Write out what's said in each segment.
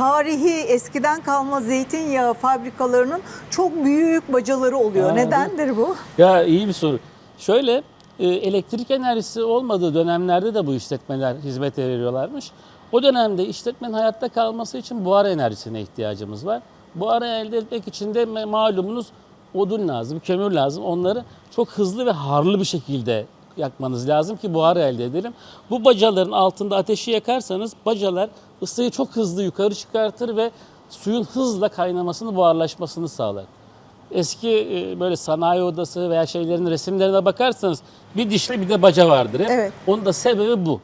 tarihi eskiden kalma zeytinyağı fabrikalarının çok büyük bacaları oluyor. Aa, Nedendir bu? Ya iyi bir soru. Şöyle e, elektrik enerjisi olmadığı dönemlerde de bu işletmeler hizmet veriyorlarmış. O dönemde işletmenin hayatta kalması için buhar enerjisine ihtiyacımız var. Buharı elde etmek için de malumunuz odun lazım, kömür lazım. Onları çok hızlı ve harlı bir şekilde yakmanız lazım ki buharı elde edelim. Bu bacaların altında ateşi yakarsanız bacalar ısıyı çok hızlı yukarı çıkartır ve suyun hızla kaynamasını, buharlaşmasını sağlar. Eski e, böyle sanayi odası veya şeylerin resimlerine bakarsanız bir dişli bir de baca vardır. Hep. Evet. Onun da sebebi bu.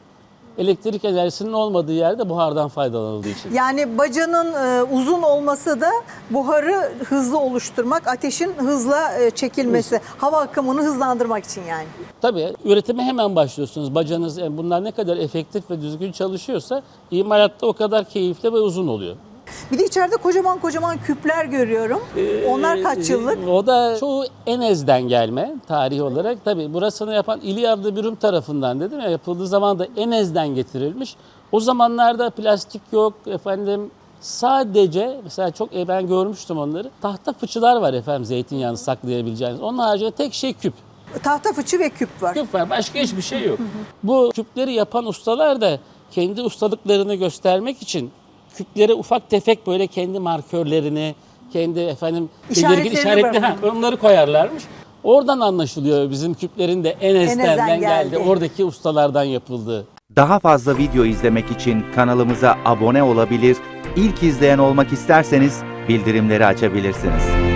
Elektrik enerjisinin olmadığı yerde buhardan faydalanıldığı için. Yani bacanın e, uzun olması da buharı hızlı oluşturmak, ateşin hızla e, çekilmesi, hava akımını hızlandırmak için yani. Tabii üretime hemen başlıyorsunuz. Bacanız yani bunlar ne kadar efektif ve düzgün çalışıyorsa imalatta o kadar keyifli ve uzun oluyor. Bir de içeride kocaman kocaman küpler görüyorum. Onlar kaç Ee, yıllık? O da çoğu Enez'den gelme tarihi olarak. Tabii burasını yapan İlyavlı bir Rum tarafından dedim ya yapıldığı zaman da Enez'den getirilmiş. O zamanlarda plastik yok efendim sadece mesela çok e, ben görmüştüm onları. Tahta fıçılar var efendim zeytinyağını saklayabileceğiniz. Onun haricinde tek şey küp. Tahta fıçı ve küp var. Küp var başka hiçbir şey yok. Bu küpleri yapan ustalar da kendi ustalıklarını göstermek için küplere ufak tefek böyle kendi markörlerini, kendi efendim belirgin işaretli ha, onları koyarlarmış. Oradan anlaşılıyor bizim küplerin de Enes'ten Enes'den geldi. geldi. Oradaki ustalardan yapıldığı. Daha fazla video izlemek için kanalımıza abone olabilir, ilk izleyen olmak isterseniz bildirimleri açabilirsiniz.